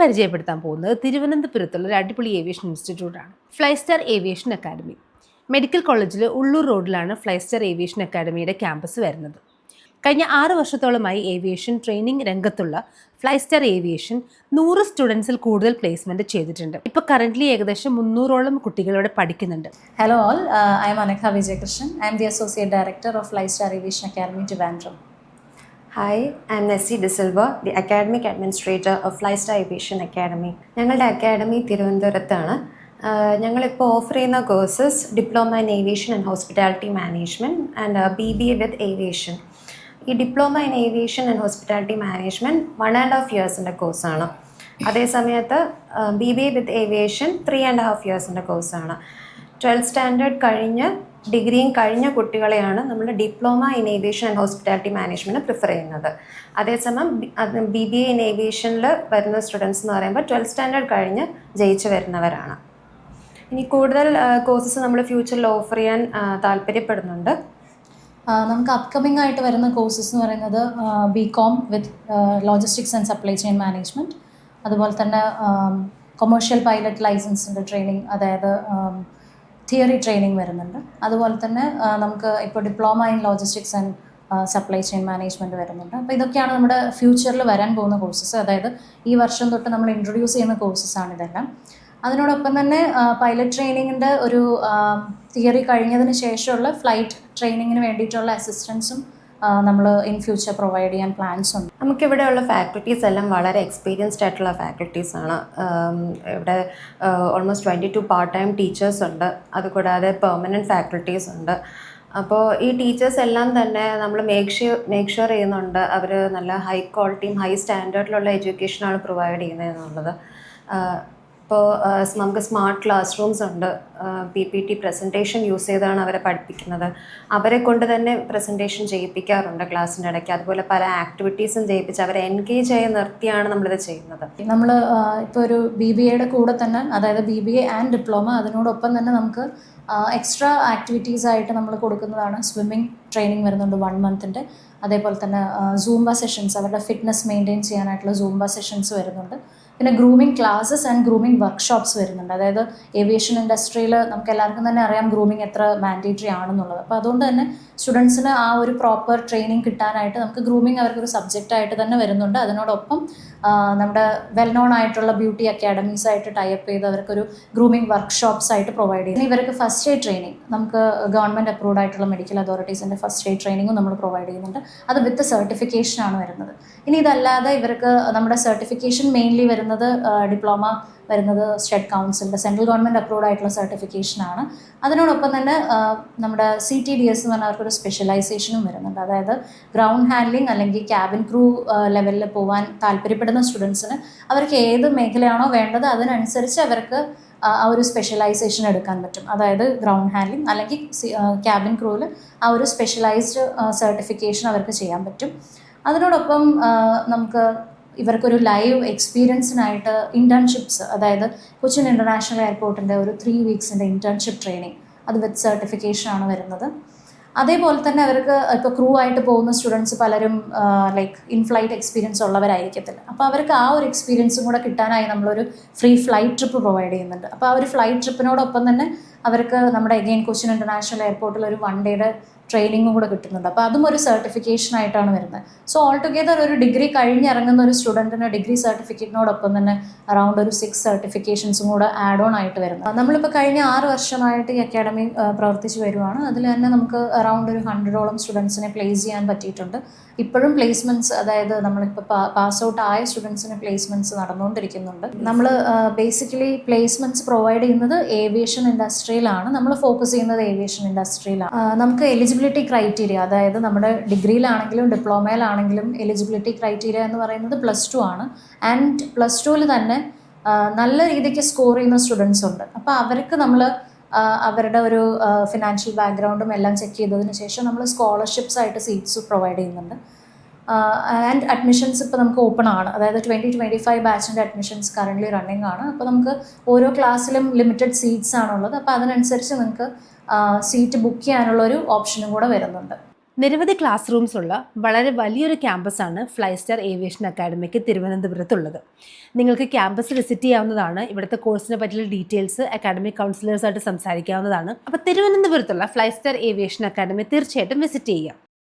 പരിചയപ്പെടുത്താൻ പോകുന്നത് തിരുവനന്തപുരത്തുള്ള ഒരു അടിപൊളി ഏവിയേഷൻ ഇൻസ്റ്റിറ്റ്യൂട്ടാണ് fly star aviation academy medical കോളേജിൽ ഉള്ളൂർ റോഡിലാണ് ഫ്ലൈ സ്റ്റാർ ഏവിയേഷൻ അക്കാദമിയുടെ ക്യാമ്പസ് വരുന്നത്. കഴിഞ്ഞ ആറ് വർഷത്തോളമായി ഏവിയേഷൻ ട്രെയിനിങ് രംഗത്തുള്ള ഫ്ലൈ സ്റ്റാർ ഏവിയേഷൻ നൂറ് സ്റ്റുഡൻസിൽ കൂടുതൽ പ്ലേസ്മെന്റ് ചെയ്തിട്ടുണ്ട്. ഇപ്പോൾ കറന്റ്ലി ഏകദേശം മുന്നൂറോളം ഇവിടെ പഠിക്കുന്നുണ്ട്. I am Anakha Vijayakrishnan I am the associate director of Flystar aviation academy to Academy, Trivandrum. I am Nessy D'Silva the academic administrator of life Flystar Aviation academy ഞങ്ങളുടെ അക്കാഡമി തിരുവനന്തപുരത്താണ്. ഞങ്ങളിപ്പോൾ offer ചെയ്യുന്ന courses diploma in aviation and hospitality management and B B A with aviation ഈ diploma in aviation and hospitality management one and half ഇയേഴ്സിന്റെ കോഴ്സാണ് അതേസമയത്ത് B B A with aviation three and half ഇയേഴ്സിന്റെ കോഴ്സാണ് twelfth standard കഴിഞ്ഞ് ഡിഗ്രിയും കഴിഞ്ഞ കുട്ടികളെയാണ് നമ്മൾ diploma in aviation and hospitality management prefer ചെയ്യുന്നത്. അതേസമയം ബി ബി എ ഇൻ ഏവിയേഷനിൽ വരുന്ന സ്റ്റുഡൻസ് എന്ന് പറയുമ്പോൾ ട്വൽത്ത് സ്റ്റാൻഡേർഡ് കഴിഞ്ഞ് ജയിച്ച് വരുന്നവരാണ്. ഇനി കൂടുതൽ കോഴ്സസ് നമ്മൾ ഫ്യൂച്ചറിൽ ഓഫർ ചെയ്യാൻ താല്പര്യപ്പെടുന്നുണ്ട്. നമുക്ക് അപ്കമിംഗ് ആയിട്ട് വരുന്ന കോഴ്സസ് എന്ന് പറയുന്നത് B com with logistics and supply chain management. അതുപോലെ തന്നെ കൊമേഴ്ഷ്യൽ പൈലറ്റ് ലൈസൻസിന്റെ ട്രെയിനിങ് അതായത് തിയറി ട്രെയിനിങ് വരുന്നുണ്ട്. അതുപോലെ തന്നെ നമുക്ക് ഇപ്പോൾ diploma in logistics and supply chain management വരുന്നുണ്ട്. അപ്പോൾ ഇതൊക്കെയാണ് നമ്മുടെ ഫ്യൂച്ചറിൽ വരാൻ പോകുന്ന കോഴ്സസ്. അതായത് ഈ വർഷം തൊട്ട് നമ്മൾ ഇൻട്രൊഡ്യൂസ് ചെയ്യുന്ന കോഴ്സസ് ആണ് ഇതെല്ലാം. അതിനോടൊപ്പം തന്നെ പൈലറ്റ് ട്രെയിനിങ്ങിന്റെ ഒരു തിയറി കഴിഞ്ഞതിന് ശേഷമുള്ള ഫ്ലൈറ്റ് ട്രെയിനിങ്ങിന് വേണ്ടിയിട്ടുള്ള അസിസ്റ്റൻസും നമ്മൾ ഇൻ ഫ്യൂച്ചർ പ്രൊവൈഡ് ചെയ്യാൻ പ്ലാൻസ് ഉണ്ട്. നമുക്കിവിടെയുള്ള ഫാക്കൽറ്റീസ് എല്ലാം വളരെ എക്സ്പീരിയൻസ്ഡ് ആയിട്ടുള്ള ഫാക്കൽറ്റീസ് ആണ്. ഇവിടെ almost twenty two part time teachers ഉണ്ട്. അതുകൂടാതെ പെർമനന്റ് ഫാക്കൽറ്റീസ് ഉണ്ട്. അപ്പോൾ ഈ ടീച്ചേഴ്സ് എല്ലാം തന്നെ നമ്മൾ മേക്ക് ഷ്യൂർ മേക്ക് ഷുവർ ചെയ്യുന്നുണ്ട്. അവർ നല്ല ഹൈ ക്വാളിറ്റിയും ഹൈ സ്റ്റാൻഡേർഡിലുള്ള എഡ്യൂക്കേഷനാണ് പ്രൊവൈഡ് ചെയ്യുന്നത് എന്നുള്ളത്. ഇപ്പോൾ നമുക്ക് സ്മാർട്ട് ക്ലാസ് റൂംസ് ഉണ്ട് P P T presentation use ചെയ്താണ് അവരെ പഠിപ്പിക്കുന്നത്. അവരെ കൊണ്ട് തന്നെ പ്രസന്റേഷൻ ചെയ്യിപ്പിക്കാറുണ്ട് ക്ലാസ്സിന്റെ ഇടയ്ക്ക്. അതുപോലെ പല ആക്ടിവിറ്റീസും ചെയ്യിപ്പിച്ച് അവരെ എൻഗേജ് ആയി നിർത്തിയാണ് നമ്മളിത് ചെയ്യുന്നത്. നമ്മൾ ഇപ്പോൾ ഒരു ബി ബി എയുടെ കൂടെ തന്നെ അതായത് B B A and diploma അതിനോടൊപ്പം തന്നെ നമുക്ക് എക്സ്ട്രാ ആക്ടിവിറ്റീസ് ആയിട്ട് നമ്മൾ കൊടുക്കുന്നതാണ് സ്വിമ്മിങ് ട്രെയിനിങ് വരുന്നുണ്ട് വൺ മന്തിന്റെ അതേപോലെ തന്നെ സൂംബ സെഷൻസ് അവരുടെ ഫിറ്റ്നസ് മെയിന്റെയിൻ ചെയ്യാനായിട്ടുള്ള സൂംബ സെഷൻസ് വരുന്നുണ്ട്. പിന്നെ grooming classes and grooming workshops വരുന്നുണ്ട്. അതായത് ഏവിയേഷൻ ഇൻഡസ്ട്രിയിൽ നമുക്ക് എല്ലാവർക്കും തന്നെ അറിയാം ഗ്രൂമിംഗ് എത്ര മാൻഡേറ്ററി ആണെന്നുള്ളത്. അപ്പോൾ അതുകൊണ്ട് തന്നെ സ്റ്റുഡൻസിന് ആ ഒരു പ്രോപ്പർ ട്രെയിനിങ് കിട്ടാനായിട്ട് നമുക്ക് ഗ്രൂമിംഗ് അവർക്കൊരു സബ്ജക്റ്റ് ആയിട്ട് തന്നെ വരുന്നുണ്ട്. അതിനോടൊപ്പം നമ്മുടെ വെൽ നോൺ ആയിട്ടുള്ള ബ്യൂട്ടി അക്കാഡമീസ് ആയിട്ട് ടൈപ്പ് ചെയ്ത് അവർക്കൊരു ഗ്രൂമിംഗ് വർക്ക്ഷോപ്സ് ആയിട്ട് പ്രൊവൈഡ് ചെയ്യുന്നത് ഇവർക്ക് ഫസ്റ്റ് എയ്ഡ് ട്രെയിനിങ് നമുക്ക് ഗവൺമെന്റ് അപ്രൂവ്ഡ് ആയിട്ടുള്ള മെഡിക്കൽ അതോറിറ്റീസിന്റെ ഫസ്റ്റ് എയ്ഡ് ട്രെയിനിങ്ങും നമ്മൾ പ്രൊവൈഡ് ചെയ്യുന്നുണ്ട്. അത് വിത്ത് സർട്ടിഫിക്കേഷനാണ് വരുന്നത്. ഇനി ഇതല്ലാതെ ഇവർക്ക് നമ്മുടെ സർട്ടിഫിക്കേഷൻ മെയിൻലി വരുന്നത് ഡിപ്ലോമ വരുന്നത് സ്റ്റേറ്റ് കൗൺസിലിന്റെ സെൻട്രൽ ഗവൺമെന്റ് അപ്രൂവ്ഡ് ആയിട്ടുള്ള സർട്ടിഫിക്കേഷൻ ആണ്. അതിനോടൊപ്പം തന്നെ നമ്മുടെ സി ടി ഡി എസ് എന്ന് പറഞ്ഞാൽ അവർക്കൊരു സ്പെഷ്യലൈസേഷനും വരുന്നുണ്ട്. അതായത് ഗ്രൗണ്ട് ഹാൻഡ്ലിംഗ് അല്ലെങ്കിൽ ക്യാബിൻ ക്രൂ ലെവലിൽ പോകാൻ താല്പര്യപ്പെടുന്ന സ്റ്റുഡൻസിന് അവർക്ക് ഏത് മേഖലയാണോ വേണ്ടത് അതിനനുസരിച്ച് അവർക്ക് ആ ഒരു സ്പെഷ്യലൈസേഷൻ എടുക്കാൻ പറ്റും. അതായത് ഗ്രൗണ്ട് ഹാൻഡ്ലിംഗ് അല്ലെങ്കിൽ ക്യാബിൻ ക്രൂവിൽ ആ ഒരു സ്പെഷ്യലൈസ്ഡ് സർട്ടിഫിക്കേഷൻ അവർക്ക് ചെയ്യാൻ പറ്റും. അതിനോടൊപ്പം നമുക്ക് ഇവർക്കൊരു ലൈവ് എക്സ്പീരിയൻസിനായിട്ട് ഇന്റേൺഷിപ്സ് അതായത് കൊച്ചിൻ ഇന്റർനാഷണൽ എയർപോർട്ടിന്റെ ഒരു ത്രീ വീക്സിന്റെ ഇന്റേൺഷിപ്പ് ട്രെയിനിങ് അത് വിത്ത് സർട്ടിഫിക്കേഷൻ ആണ് വരുന്നത്. അതേപോലെ തന്നെ അവർക്ക് ഇപ്പോൾ ക്രൂ ആയിട്ട് പോകുന്ന സ്റ്റുഡൻസ് പലരും ലൈക്ക് ഇൻ ഫ്ലൈറ്റ് എക്സ്പീരിയൻസ് ഉള്ളവരായിരിക്കത്തില്ല. അപ്പോൾ അവർക്ക് ആ ഒരു എക്സ്പീരിയൻസും കൂടെ കിട്ടാനായി നമ്മളൊരു ഫ്രീ ഫ്ലൈറ്റ് ട്രിപ്പ് പ്രൊവൈഡ് ചെയ്യുന്നുണ്ട്. അപ്പോൾ ആ ഒരു ഫ്ലൈറ്റ് ട്രിപ്പിനോടൊപ്പം തന്നെ അവർക്ക് നമ്മുടെ എഗെയിൻ കൊച്ചിൻ ഇന്റർനാഷണൽ എയർപോർട്ടിൽ ഒരു വൺ ഡേയുടെ ട്രെയിനിങ്ങും കൂടെ കിട്ടുന്നുണ്ട്. അപ്പോൾ അതും ഒരു സർട്ടിഫിക്കേഷൻ ആയിട്ടാണ് വരുന്നത്. സോ ഓൾ ടുഗെദർ ഒരു ഡിഗ്രി കഴിഞ്ഞിറങ്ങുന്ന ഒരു സ്റ്റുഡന്റിന് ഡിഗ്രി സർട്ടിഫിക്കറ്റിനോടൊപ്പം തന്നെ അറൗണ്ട് ഒരു സിക്സ് സർട്ടിഫിക്കേഷൻസും കൂടെ ആഡ് ഓൺ ആയിട്ട് വരുന്നത് നമ്മളിപ്പോൾ കഴിഞ്ഞ ആറ് വർഷമായിട്ട് ഈ അക്കാഡമി പ്രവർത്തിച്ച് വരുവാണ്. അതിൽ തന്നെ നമുക്ക് അറൗണ്ട് ഒരു ഹൺഡ്രഡോളം സ്റ്റുഡൻസിനെ പ്ലേസ് ചെയ്യാൻ പറ്റിയിട്ടുണ്ട്. ഇപ്പോഴും പ്ലേസ്മെന്റ്സ് അതായത് നമ്മളിപ്പോൾ പാസ് ഔട്ട് ആയ സ്റ്റുഡൻസിന് പ്ലേസ്മെന്റ്സ് നടന്നുകൊണ്ടിരിക്കുന്നുണ്ട്. നമ്മൾ ബേസിക്കലി പ്ലേസ്മെന്റ്സ് പ്രൊവൈഡ് ചെയ്യുന്നത് ഏവിയേഷൻ ഇൻഡസ്ട്രിയിലാണ് നമ്മൾ ഫോക്കസ് ചെയ്യുന്നത് ഏവിയേഷൻ ഇൻഡസ്ട്രിയിലാണ്. നമുക്ക് എലിജിബിലിറ്റി ക്രൈറ്റീരിയ അതായത് നമ്മുടെ ഡിഗ്രിയിലാണെങ്കിലും ഡിപ്ലോമയിലാണെങ്കിലും എലിജിബിലിറ്റി ക്രൈറ്റീരിയ എന്ന് പറയുന്നത് പ്ലസ് ടു ആണ്. ആൻഡ് പ്ലസ് ടുവിൽ തന്നെ നല്ല രീതിക്ക് സ്കോർ ചെയ്യുന്ന സ്റ്റുഡൻസ് ഉണ്ട്. അപ്പോൾ അവർക്ക് നമ്മൾ അവരുടെ ഒരു ഫിനാൻഷ്യൽ ബാക്ക്ഗ്രൗണ്ടും എല്ലാം ചെക്ക് ചെയ്തതിന് ശേഷം നമ്മൾ സ്കോളർഷിപ്സ് ആയിട്ട് സീറ്റ്സ് പ്രൊവൈഡ് ചെയ്യുന്നുണ്ട്. ആൻഡ് അഡ്മിഷൻസ് ഇപ്പോൾ നമുക്ക് ഓപ്പൺ ആണ്. അതായത് ട്വന്റി ട്വന്റി ഫൈവ് ബാച്ചിന്റെ അഡ്മിഷൻസ് കറന്റ്ലി റണ്ണിങ് ആണ്. അപ്പോൾ നമുക്ക് ഓരോ ക്ലാസ്സിലും ലിമിറ്റഡ് സീറ്റ്സ് ആണുള്ളത്. അപ്പോൾ അതിനനുസരിച്ച് നിങ്ങൾക്ക് സീറ്റ് ബുക്ക് ചെയ്യാനുള്ള ഒരു ഓപ്ഷനും കൂടെ വരുന്നുണ്ട്. നിരവധി ക്ലാസ് റൂംസ് ഉള്ള വളരെ വലിയൊരു ക്യാമ്പസാണ് ഫ്ലൈ സ്റ്റാർ ഏവിയേഷൻ അക്കാഡമിക്ക് തിരുവനന്തപുരത്തുള്ളത്. നിങ്ങൾക്ക് ക്യാമ്പസ് വിസിറ്റ് ചെയ്യാവുന്നതാണ്. ഇവിടുത്തെ കോഴ്സിനെ പറ്റിയുള്ള ഡീറ്റെയിൽസ് അക്കാഡമിക് കൗൺസിലേഴ്സായിട്ട് സംസാരിക്കാവുന്നതാണ്. അപ്പോൾ തിരുവനന്തപുരത്തുള്ള ഫ്ലൈ സ്റ്റാർ ഏവിയേഷൻ അക്കാഡമി തീർച്ചയായിട്ടും വിസിറ്റ് ചെയ്യുക